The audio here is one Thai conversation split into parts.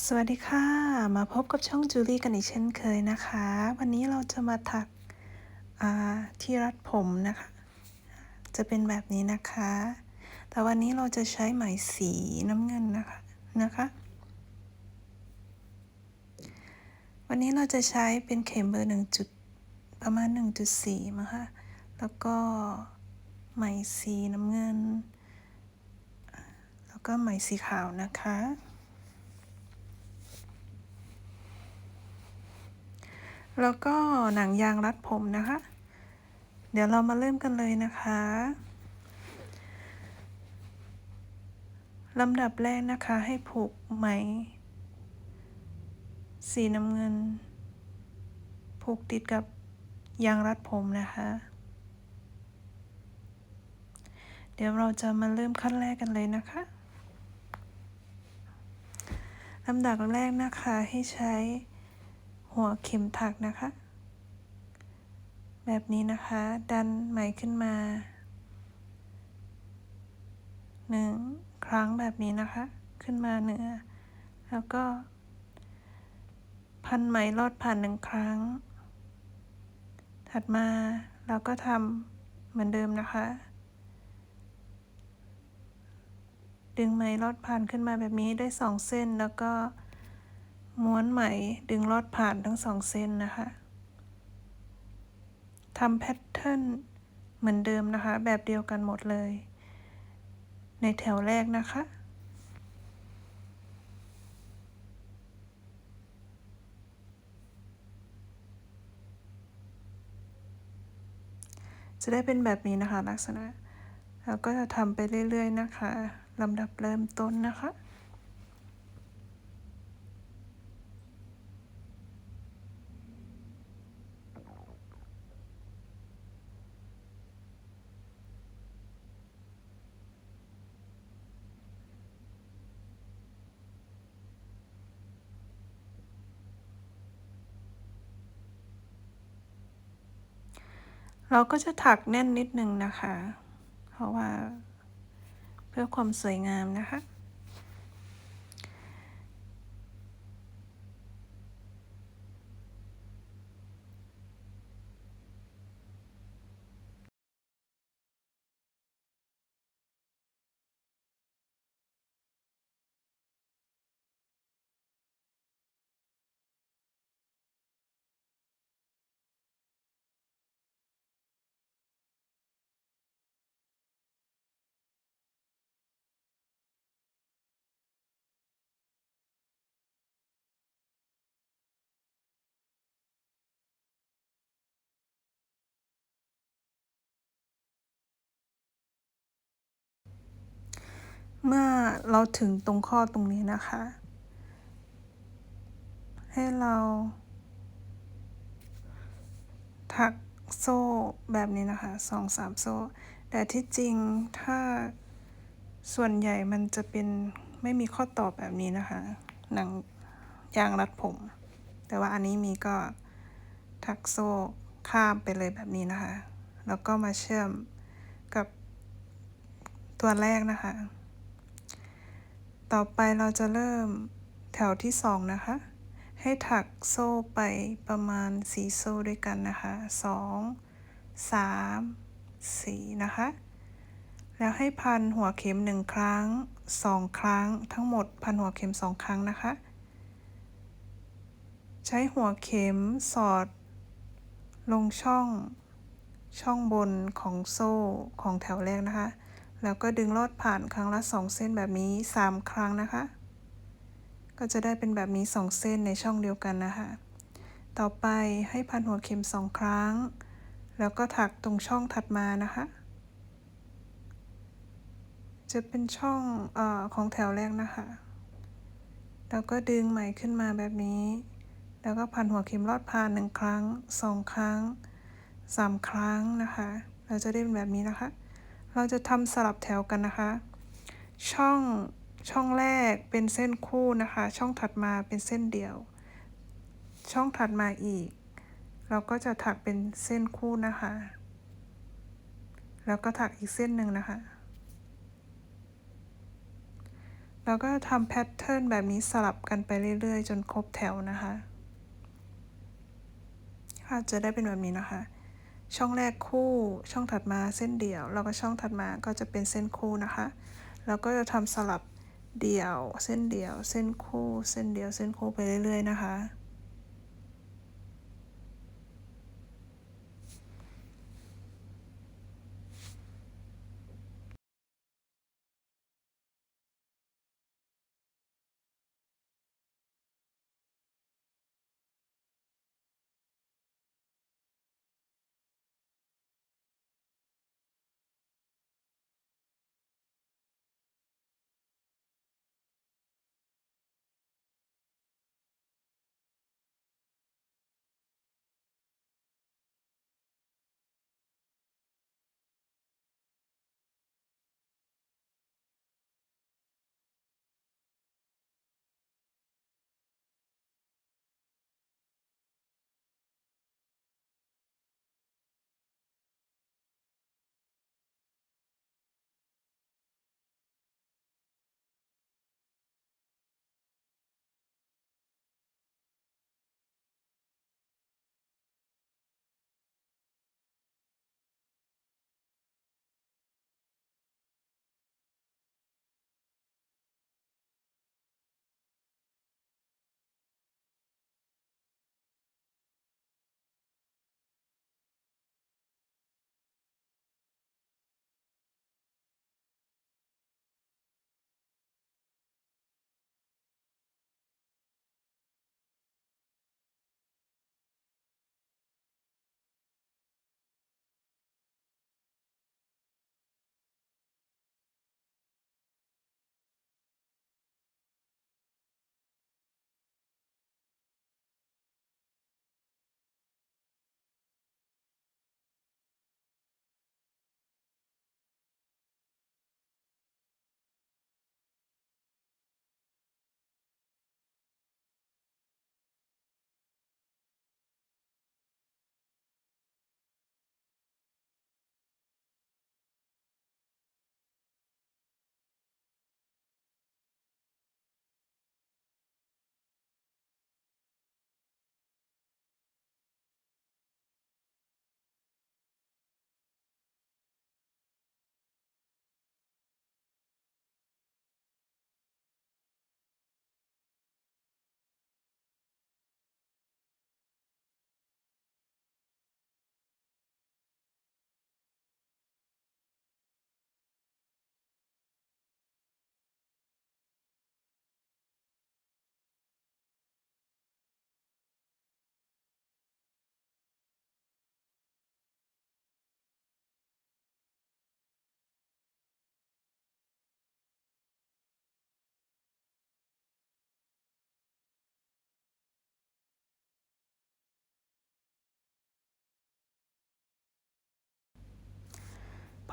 สวัสดีค่ะ มาพบกับช่องจูลี่กันอีกเช่นเคยนะคะ วันนี้เราจะมาถักที่รัดผมนะคะ จะเป็นแบบนี้นะคะ แต่วันนี้เราจะใช้ไหมสีน้ำเงินนะคะนะคะ วันนี้เราจะใช้เป็นเข็มเบอร์หนึ่งจุดประมาณ 1.4มั้งคะแล้วก็ไหมสีน้ำเงิน แล้วก็ไหมสีขาวนะคะ แล้วก็หนังยางรัดผมนะคะ เดี๋ยวเรามาเริ่มกันเลยนะคะลำดับแรกนะคะให้ผูกไหม สีน้ำเงิน ผูกติดกับยางรัดผมนะคะ เดี๋ยวเราจะมาเริ่มขั้นแรกกันเลยนะคะลำดับแรกนะคะให้ใช้ หัวเข็มถักนะคะ แบบนี้นะคะ ดันไหมขึ้นมาหนึ่งครั้งแบบนี้นะคะ ขึ้นมาเหนือ แล้วก็ พันไหมลอดผ่านหนึ่งครั้ง ถัดมาเราก็ทำเหมือนเดิมนะคะ ดึงไหมลอดผ่านขึ้นมาแบบนี้ได้สองเส้นแล้วก็ ม้วนไหมดึงลอดผ่านทั้งสองเส้นนะคะทำแพทเทิร์นเหมือนเดิมนะคะ แบบเดียวกันหมดเลย ในแถวแรกนะคะจะได้เป็นแบบนี้นะคะลักษณะ แล้วก็จะทำไปเรื่อย ๆ นะคะลำดับเริ่มต้นนะคะ เราก็จะถักแน่นนิดนึงนะคะ เพราะว่าเพื่อความสวยงามนะคะ เมื่อเราถึงตรงข้อตรงนี้นะคะ ให้เราถักโซ่แบบนี้นะคะสองสามโซ่ แต่ที่จริงถ้าส่วนใหญ่มันจะเป็นไม่มีข้อต่อแบบนี้นะคะ หนังยางรัดผม แต่ว่าอันนี้มีก็ถักโซ่ข้ามไปเลยแบบนี้นะคะ แล้วก็มาเชื่อมกับตัวแรกนะคะ ต่อไปเราจะเริ่มแถวที่สองนะคะ ให้ถักโซ่ไปประมาณสีโซ่ด้วยกันนะคะสองสามสี่นะคะ แล้วให้พันหัวเข็มหนึ่งครั้งสองครั้ง ทั้งหมดพันหัวเข็มสองครั้งนะคะ ใช้หัวเข็มสอด ลงช่องช่องบนของโซ่ของแถวแรกนะคะ แล้วก็ดึงลอดผ่านครั้งละสองเส้นแบบนี้สามครั้งนะคะ ก็จะได้เป็นแบบนี้สองเส้นในช่องเดียวกันนะคะ ต่อไปให้พันหัวเข็มสองครั้ง แล้วก็ถักตรงช่องถัดมานะคะ จะเป็นช่องอของแถวแรกนะคะ แล้วก็ดึงไหมขึ้นมาแบบนี้ แล้วก็พันหัวเข็มลอดผ่านหนึ่งครั้งสองครั้งสามครั้งนะคะ เราจะได้เป็นแบบนี้นะคะ เราจะทำสลับแถวกันนะคะ ช่องช่องแรกเป็นเส้นคู่นะคะ ช่องถัดมาเป็นเส้นเดียว ช่องถัดมาอีก เราก็จะถักเป็นเส้นคู่นะคะ แล้วก็ถักอีกเส้นหนึ่งนะคะเราก็ทำแพทเทิร์นแบบนี้สลับกันไปเรื่อย ๆ จนครบแถวนะคะค่ะจะได้เป็นแบบนี้นะคะ ช่องแรกคู่ ช่องถัดมาเส้นเดี่ยว แล้วก็ช่องถัดมาก็จะเป็นเส้นคู่นะคะ แล้วก็จะทำสลับเดี่ยว เส้นเดี่ยว เส้นคู่ เส้นเดี่ยว เส้นคู่ไปเรื่อย ๆ นะคะ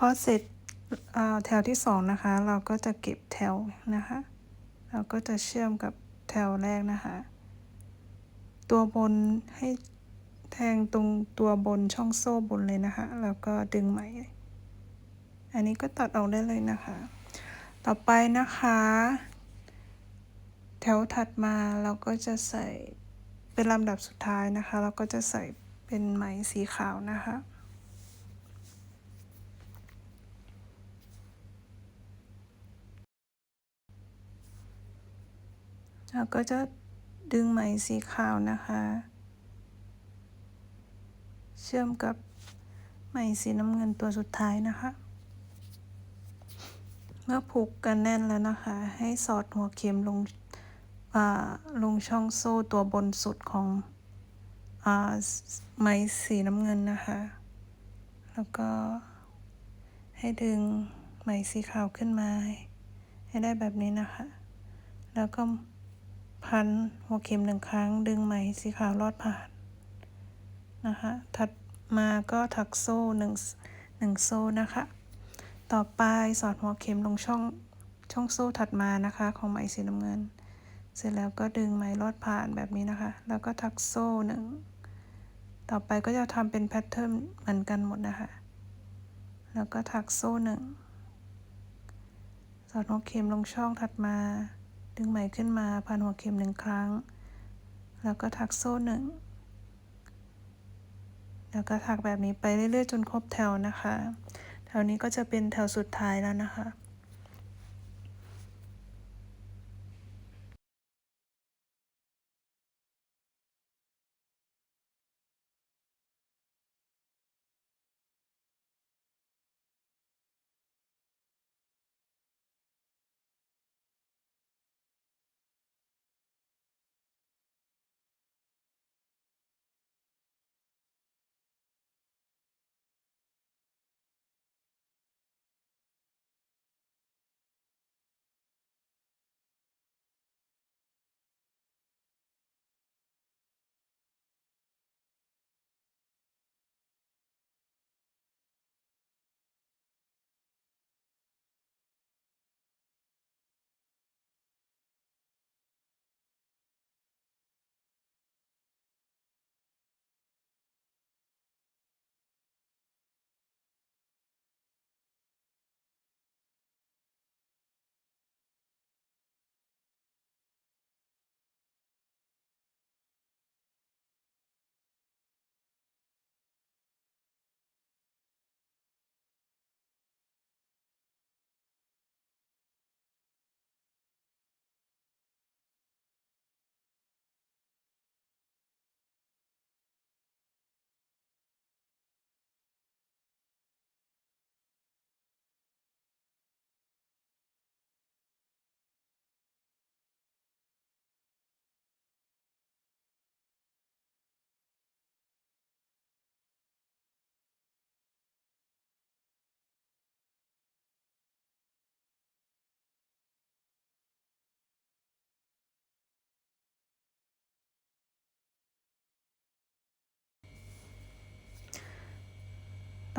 พอเสร็จแถวที่สองนะคะ เราก็จะเก็บแถวนะคะ เราก็จะเชื่อมกับแถวแรกนะคะ ตัวบนให้แทงตรงตัวบนช่องโซ่บนเลยนะคะ แล้วก็ดึงไหม อันนี้ก็ตัดออกได้เลยนะคะ ต่อไปนะคะ แถวถัดมาเราก็จะใส่เป็นลำดับสุดท้ายนะคะ เราก็จะใส่เป็นไหมสีขาวนะคะ เราก็จะดึงไหมสีขาวนะคะ เชื่อมกับไหมสีน้ำเงินตัวสุดท้ายนะคะ เมื่อผูกกันแน่นแล้วนะคะ ให้สอดหัวเข็มลงอ่าลงช่องโซ่ตัวบนสุดของอ่าไหมสีน้ำเงินนะคะ แล้วก็ให้ดึงไหมสีขาวขึ้นมา ให้ได้แบบนี้นะคะ แล้วก็ พันหัวเข็มหนึ่งครั้ง ดึงไหมสีขาวลอดผ่านนะคะ ถัดมาก็ถักโซ่หนึ่งหนึ่งโซ่นะคะ ต่อไปสอดหัวเข็มลงช่องช่องโซ่ถัดมานะคะ ของไหมสีน้ำเงิน เสร็จแล้วก็ดึงไหมลอดผ่านแบบนี้นะคะ แล้วก็ถักโซ่หนึ่งต่อไปก็จะทำเป็นแพทเทิร์นเหมือนกันหมดนะคะ แล้วก็ถักโซ่หนึ่งสอดหัวเข็มลงช่องถัดมา ดึงไหมขึ้นมาพันหัวเข็มหนึ่งครั้ง แล้วก็ถักโซ่หนึ่ง แล้วก็ถักแบบนี้ไปเรื่อยๆ จนครบแถวนะคะ แถวนี้ก็จะเป็นแถวสุดท้ายแล้วนะคะ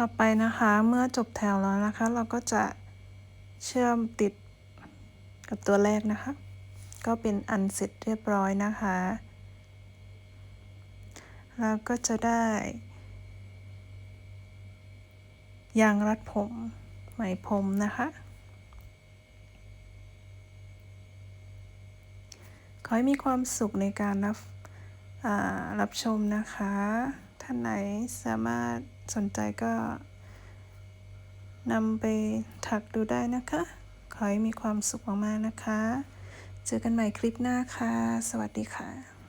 ต่อไปนะคะเมื่อจบแถวแล้วนะคะ เราก็จะเชื่อมติดกับตัวแรกนะคะ ก็เป็นอันเสร็จเรียบร้อยนะคะแล้วก็จะได้ยางรัดผมไหมพรมนะคะ ขอให้มีความสุขในการรับรับชมนะคะ ท่านไหนสามารถสนใจก็นำไปถักดูได้นะคะ ขอให้มีความสุขมากๆนะคะ เจอกันใหม่คลิปหน้าค่ะ สวัสดีค่ะ